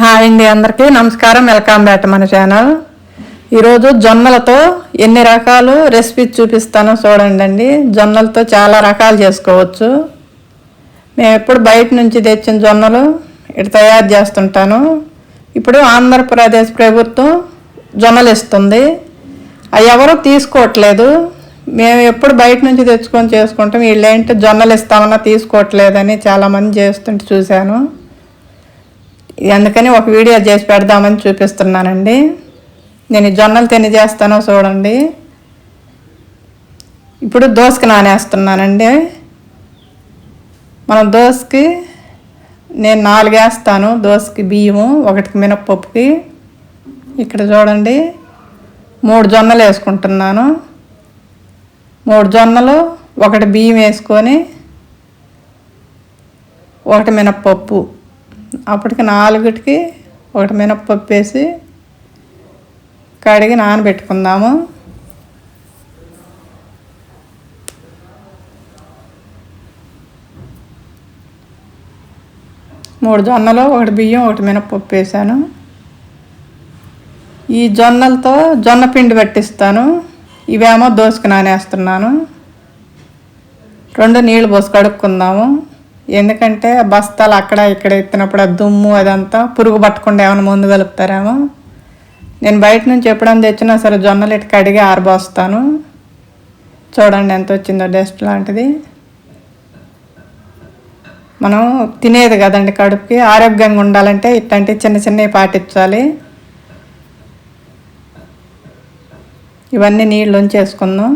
Hi అండి అందరికీ. నమస్కారం. వెల్కమ్ బ్యాక్ మన ఛానల్. ఈరోజు జొన్నలతో ఎన్ని రకాలు రెసిపీ చూపిస్తానో చూడండి అండి. జొన్నలతో చాలా రకాలు చేసుకోవచ్చు. మేము ఎప్పుడు బయట నుంచి తెచ్చిన జొన్నలు ఇటు తయారు చేస్తుంటాను. ఇప్పుడు ఆంధ్రప్రదేశ్ ప్రభుత్వం జొన్నలు ఇస్తుంది. అవి ఎవరు తీసుకోవట్లేదు. మేము ఎప్పుడు బయట నుంచి తెచ్చుకొని చేసుకుంటాం. వీళ్ళేంటి జొన్నలు ఇస్తామన్నా తీసుకోవట్లేదని చాలామంది చేస్తుంటే చూశాను. అందుకని ఒక వీడియో చేసి పెడదామని చూపిస్తున్నానండి. నేను జొన్నలు తిని చేస్తానో చూడండి. ఇప్పుడు దోసకి నానేస్తున్నానండి. మనం దోసకి నేను నాలుగు వేస్తాను. దోసకి బియ్యము ఒకటికి మినప్పప్పుకి. ఇక్కడ చూడండి మూడు జొన్నలు వేసుకుంటున్నాను. మూడు జొన్నలు ఒకటి బియ్యం వేసుకొని ఒకటి మినప్పప్పు. అప్పటికి నాలుగుటికి ఒకటి మినప్పప్పు వేసి కడిగి నానబెట్టుకుందాము. మూడు జొన్నలు ఒకటి బియ్యం ఒకటి మినప్పప్పు వేసాను ఈ జొన్నలతో జొన్న పిండి పట్టిస్తాను. ఇవేమో దోసుకు నానేస్తున్నాను. రెండు నీళ్ళు పోసి కడుక్కుందాము. ఎందుకంటే బస్తాలు అక్కడ ఇక్కడ ఎత్తినప్పుడు ఆ దుమ్ము అదంతా పురుగు పట్టకుండా ఏమైనా ముందు కలుపుతారేమో. నేను బయట నుంచి ఎప్పుడైనా తెచ్చినా సరే జొన్నలు ఇటు కడిగి ఆరబోస్తాను. చూడండి ఎంత వచ్చిందో డస్ట్ లాంటిది. మనం తినేది కదండి కడుపుకి ఆరోగ్యంగా ఉండాలంటే ఇట్లాంటి చిన్న చిన్నవి పాటించాలి. ఇవన్నీ నీళ్ళు ఉంచేసుకుందాం.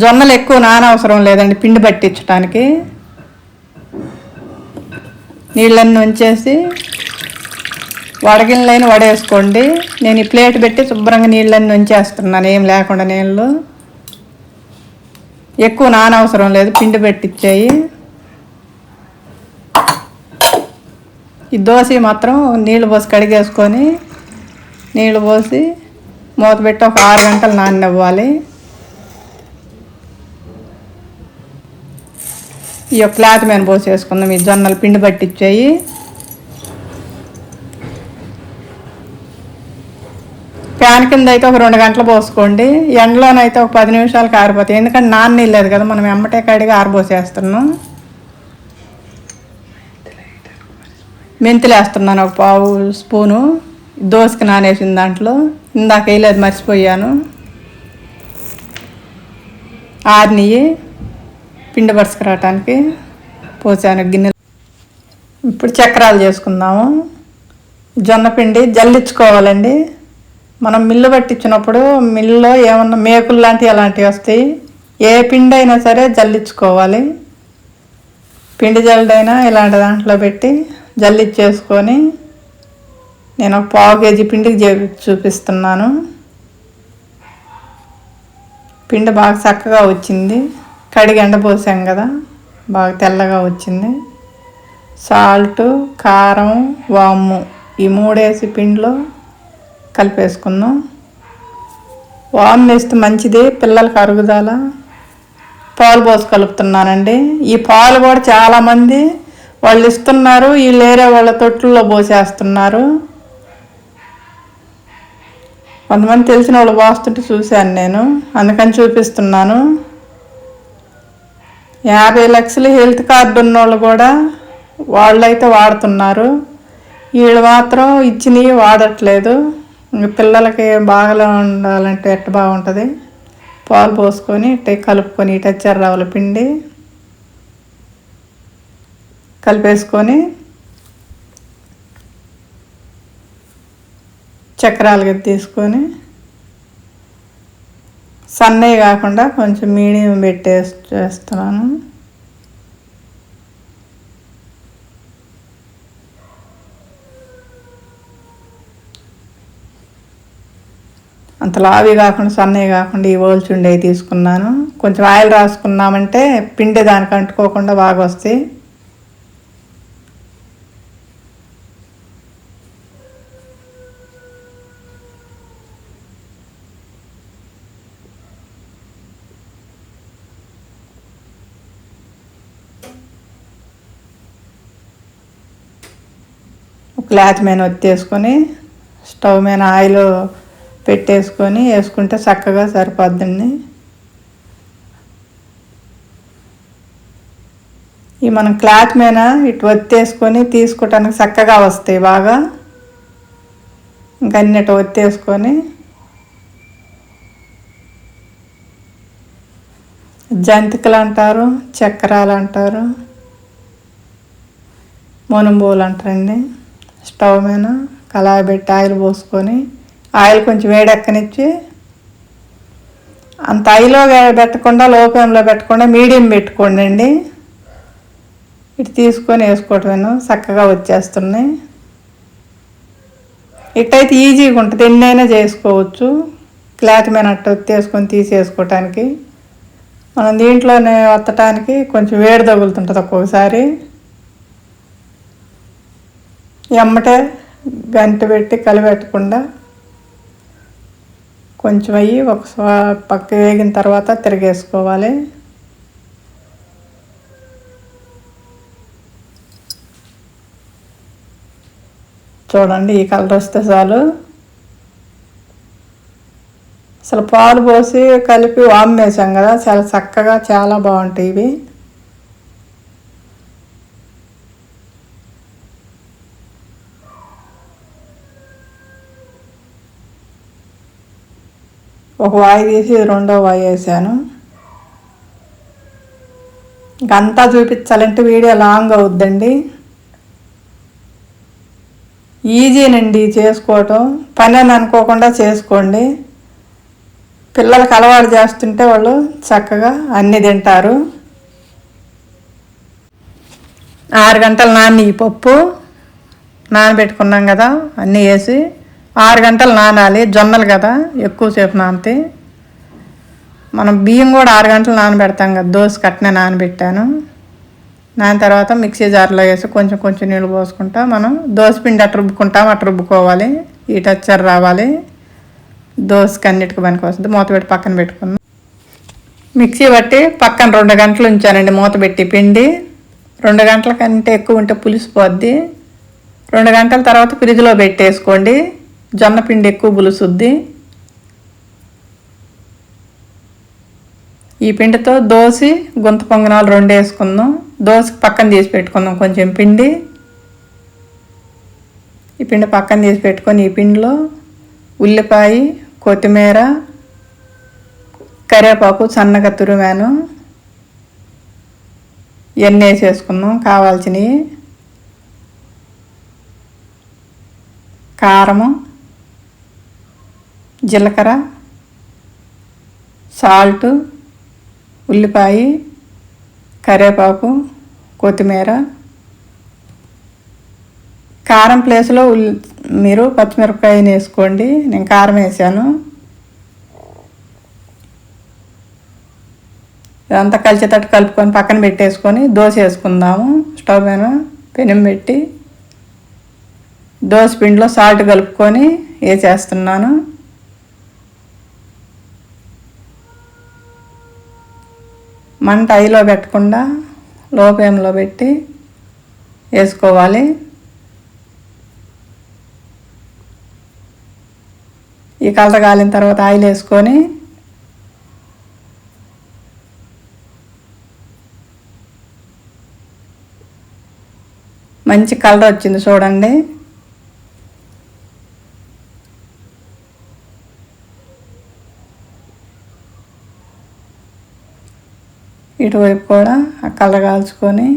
జొన్నలు ఎక్కువ నానవసరం లేదండి పిండి పట్టించడానికి నీళ్ళన్నీ ఉంచేసి వడగిళ్ళైన వడేసుకోండి. నేను ఈ ప్లేట్ పెట్టి శుభ్రంగా నీళ్ళన్నీ ఉంచేస్తున్నాను ఏం లేకుండా నీళ్ళు. ఎక్కువ నానవసరం లేదు పిండి పెట్టించాయి ఈ దోశ మాత్రం నీళ్ళు పోసి కడిగేసుకొని నీళ్ళు పోసి మూత పెట్టి ఒక ఆరు గంటలు నాననివ్వాలి. ఈ యొక్క క్లాత్ మీద పోసేసుకుందాం ఈ జొన్నలు పిండి పట్టించాయి ప్యాన్ కింద అయితే ఒక రెండు గంటలు పోసుకోండి. ఎండలోనైతే ఒక పది నిమిషాలు కారిపోతాయి. ఎందుకంటే నాన్న లేదు కదా మనం ఎమ్మటే కడిగి ఆరబోసేస్తున్నాం మెంతులు వేస్తున్నాను ఒక పావు స్పూను. దోసకి నానేసిన దాంట్లో. ఇందాక వేయలేదు మర్చిపోయాను. ఆరినియ్యి పిండి పరుచుకురావటానికి పోసాను గిన్నె. ఇప్పుడు చక్రాలు చేసుకుందాము. జొన్న పిండి జల్లించుకోవాలండి. మనం మిల్లు పట్టించినప్పుడు మిల్లులో ఏమన్నా మేకులు లాంటివి అలాంటివి వస్తాయి. ఏ పిండి అయినా సరే జల్లించుకోవాలి. పిండి జల్లడైనా ఇలాంటి దాంట్లో పెట్టి జల్లిచ్చేసుకొని నేను ఒక పావు కేజీ పిండికి చే- చూపిస్తున్నాను. పిండి బాగా చక్కగా వచ్చింది. కడిగి ఎండపోసాం కదా బాగా తెల్లగా వచ్చింది. సాల్ట్ కారం వాము ఈ మూడేసి పిండిలో కలిపేసుకుందాం. వాము వేస్తే మంచిది పిల్లలకి అరుగుదల. పాలు పోసి కలుపుతున్నానండి. ఈ పాలు కూడా చాలామంది వాళ్ళు ఇస్తున్నారు వీళ్ళు వేరే వాళ్ళ తొట్టుల్లో పోసేస్తున్నారు. కొంతమంది తెలిసిన వాళ్ళు పోస్తుంటే చూశాను నేను అందుకని చూపిస్తున్నాను. యాభై లక్షలు హెల్త్ కార్డు ఉన్నోళ్ళు కూడా వాళ్ళైతే వాడుతున్నారు. వీళ్ళు మాత్రం ఇచ్చినవి వాడట్లేదు. ఇంక పిల్లలకి బాగా ఉండాలంటే ఎట్ట బాగుంటుంది? పాలు పోసుకొని ఇట్ట కలుపుకొని ఇట వచ్చారు రవ్వల పిండి కలిపేసుకొని చక్రాలుగా తీసుకొని సన్నయ్య కాకుండా కొంచెం మీడియం పెట్టే చేస్తున్నాను. అంత లావి కాకుండా సన్నవి కాకుండా ఈ ఓల్చి తీసుకున్నాను. కొంచెం ఆయిల్ రాసుకున్నామంటే పిండి దానికి అంటుకోకుండా బాగా వస్తాయి. క్లాత్ మీద ఒత్తేసుకొని స్టవ్ మీద ఆయిల్ పెట్టేసుకొని వేసుకుంటే చక్కగా సరిపోద్దండి. ఈ మనం క్లాత్ మీద ఇటు ఒత్తేసుకొని తీసుకోవటానికి చక్కగా వస్తాయి బాగా. ఇంకా అన్నిటి ఒత్తేసుకొని జంతికలు అంటారు చక్రాలు అంటారు మునుబూలు అంటారండి. స్టవ్ మీద కళాయి పెట్టి ఆయిల్ పోసుకొని ఆయిల్ కొంచెం వేడెక్కనిచ్చి అంత ఐలో పెట్టకుండా లో ఫ్లేమ్లో పెట్టకుండా మీడియం పెట్టుకోండి అండి. ఇటు తీసుకొని వేసుకోవటమేను చక్కగా వచ్చేస్తున్నాయి. ఇట్టయితే ఈజీగా ఉంటుంది ఎన్నైనా చేసుకోవచ్చు. క్లాత్ మీద అట్ట తీసుకొని తీసేసుకోవటానికి. మనం దీంట్లోనే వత్తటానికి కొంచెం వేడి తగులుతుంటుంది ఒక్కొక్కసారి ఎమ్మటే గంట పెట్టి కలిపెట్టకుండా కొంచెం అయ్యి ఒకసారి పక్క వేగిన తర్వాత తిరిగేసుకోవాలి. చూడండి ఈ కలర్ వస్తే చాలు. అసలు పాలు పోసి కలిపి వామ్మేసాం కదా చాలా చక్కగా చాలా బాగుంటాయి ఇవి. ఒక వాయి తీసి రెండో వాయి వేసాను. ఇంకంతా చూపించాలంటే వీడియో లాంగ్ అవుద్దండి. ఈజీనండి చేసుకోవటం. పని అని అనుకోకుండా చేసుకోండి. పిల్లలకు అలవాటు చేస్తుంటే వాళ్ళు చక్కగా అన్నీ తింటారు. ఆరు గంటలు నాన్న ఈ పప్పు నానబెట్టుకున్నాం కదా అన్నీ వేసి ఆరు గంటలు నానాలి జొన్నలు కదా ఎక్కువసేపు నానితే. మనం బియ్యం కూడా ఆరు గంటలు నానబెడతాం కదా దోశ కట్టిన నానబెట్టాను. నాని తర్వాత మిక్సీ జార్లో వేసి కొంచెం కొంచెం నీళ్ళు పోసుకుంటా మనం దోశ పిండి అట్టు రుబ్బుకుంటాం అట్టు రుబ్బుకోవాలి. ఈ టచ్చర్ రావాలి. దోశకి అన్నిటికి పనికి వస్తుంది. మూత పెట్టి పక్కన పెట్టుకున్నాం. మిక్సీ బట్టి పక్కన రెండు గంటలు ఉంచానండి మూత పెట్టి పిండి. రెండు గంటల కంటే ఎక్కువ ఉంటే పులిసిపోద్ది. రెండు గంటల తర్వాత ఫ్రిడ్జ్లో పెట్టేసుకోండి. జొన్న పిండి ఎక్కువ పులుసుద్ది. ఈ పిండితో దోశ గుంత పొంగనాలు రెండు వేసుకుందాం. దోశకి పక్కన తీసి పెట్టుకుందాం కొంచెం పిండి. ఈ పిండి పక్కన తీసి పెట్టుకొని ఈ పిండిలో ఉల్లిపాయ కొత్తిమీర కరివేపాకు సన్నగా తురిమాను ఇవన్నీ వేసేసుకుందాం కావాల్సినవి. కారము జీలకర్ర సాల్ట్ ఉల్లిపాయ కరివేపాకు కొత్తిమీర. కారం ప్లేస్లో ఉల్లి మీరు పచ్చిమిరపకాయని వేసుకోండి. నేను కారం వేసాను. ఇదంతా కలిసేటట్టు కలుపుకొని పక్కన పెట్టేసుకొని దోశ వేసుకుందాము. స్టవ్ మీద పెనం పెట్టి దోశ పిండిలో సాల్ట్ కలుపుకొని వేసేస్తున్నాను. మంట ఐలో పెట్టకుండా లో ఫ్లేమ్లో పెట్టి వేసుకోవాలి. ఈ కలర్ కాలిన తర్వాత ఆయిల్ వేసుకొని మంచి కలర్ వచ్చింది చూడండి. ఇటువైపు కూడా ఆ కలర్ కాల్చుకొని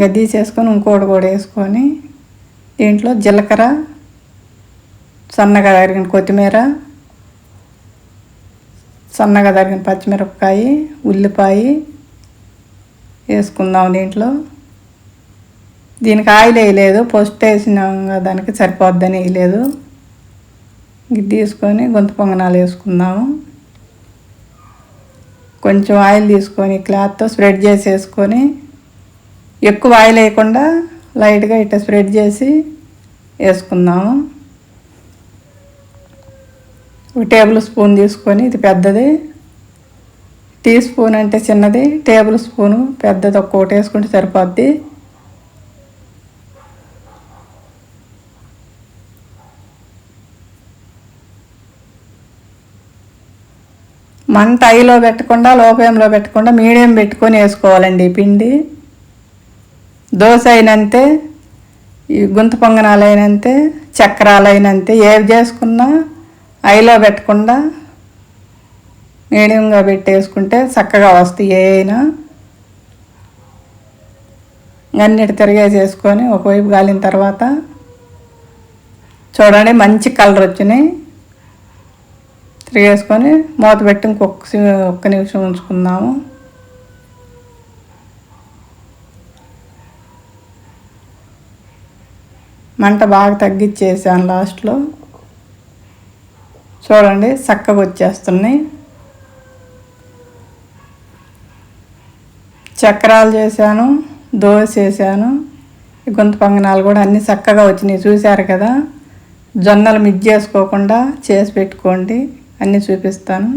గద్దీ చేసుకొని ఇంకోటి కూడా వేసుకొని దీంట్లో జీలకర్ర సన్నగా తరిగిన కొత్తిమీర సన్నగా తరిగిన పచ్చిమిరపకాయ ఉల్లిపాయ వేసుకుందాం దీంట్లో. దీనికి ఆయిల్ వేయలేదు ఫస్ట్ వేసినాం దానికి సరిపోద్దని వేయలేదు. ఇది తీసుకొని గొంతు పొంగనాలు వేసుకుందాము. కొంచెం ఆయిల్ తీసుకొని క్లాత్తో స్ప్రెడ్ చేసేసుకొని ఎక్కువ ఆయిల్ వేయకుండా లైట్గా ఇట్లా స్ప్రెడ్ చేసి వేసుకుందాము. ఒక టేబుల్ స్పూన్ తీసుకొని ఇది పెద్దది. టీ స్పూన్ అంటే చిన్నది టేబుల్ స్పూను పెద్దది ఒక్కొక్కటి వేసుకుంటే సరిపోద్ది. మంట ఐలో పెట్టకుండా లో పెట్టకుండా మీడియం పెట్టుకొని వేసుకోవాలండి ఈ పిండి. దోశ అయినంతే ఈ గుంత పొంగనాలు అయినంతే చక్రాలు అయినంతే ఏవి చేసుకున్నా ఐలో పెట్టకుండా మీడియంగా పెట్టేసుకుంటే చక్కగా వస్తాయి ఏ అయినా అన్నిటి తిరిగేసేసుకొని ఒకవైపు గాలిన తర్వాత చూడండి మంచి కలర్ వచ్చినాయి. తిరిగేసుకొని మూత పెట్టి ఇంకొక సి- ఒక్క నిమిషం ఉంచుకుందాము. మంట బాగా తగ్గించేసాను లాస్ట్లో. చూడండి చక్కగా వచ్చేస్తున్నాయి. చక్రాలు చేశాను దోశ చేశాను. గుంత పొంగనాలు కూడా అన్నీ చక్కగా వచ్చినాయి. చూశారు కదా? జొన్నలు మిక్స్ చేసుకోకుండా చేసి పెట్టుకోండి. అన్నీ చూపిస్తాను.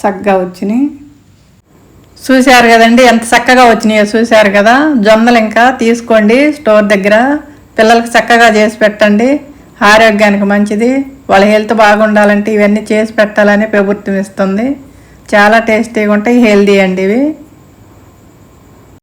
చక్కగా వచ్చినాయి. చూశారు కదండి ఎంత చక్కగా వచ్చినాయో చూశారు కదా. జొన్నలు ఇంకా తీసుకోండి స్టోర్ దగ్గర. పిల్లలకి చక్కగా చేసి పెట్టండి. ఆరోగ్యానికి మంచిది. వాళ్ళ హెల్త్ బాగుండాలంటే ఇవన్నీ చేసి పెట్టాలని ప్రభుత్వం ఇస్తుంది. చాలా టేస్టీగా ఉంటాయి హెల్దీ అండి ఇవి.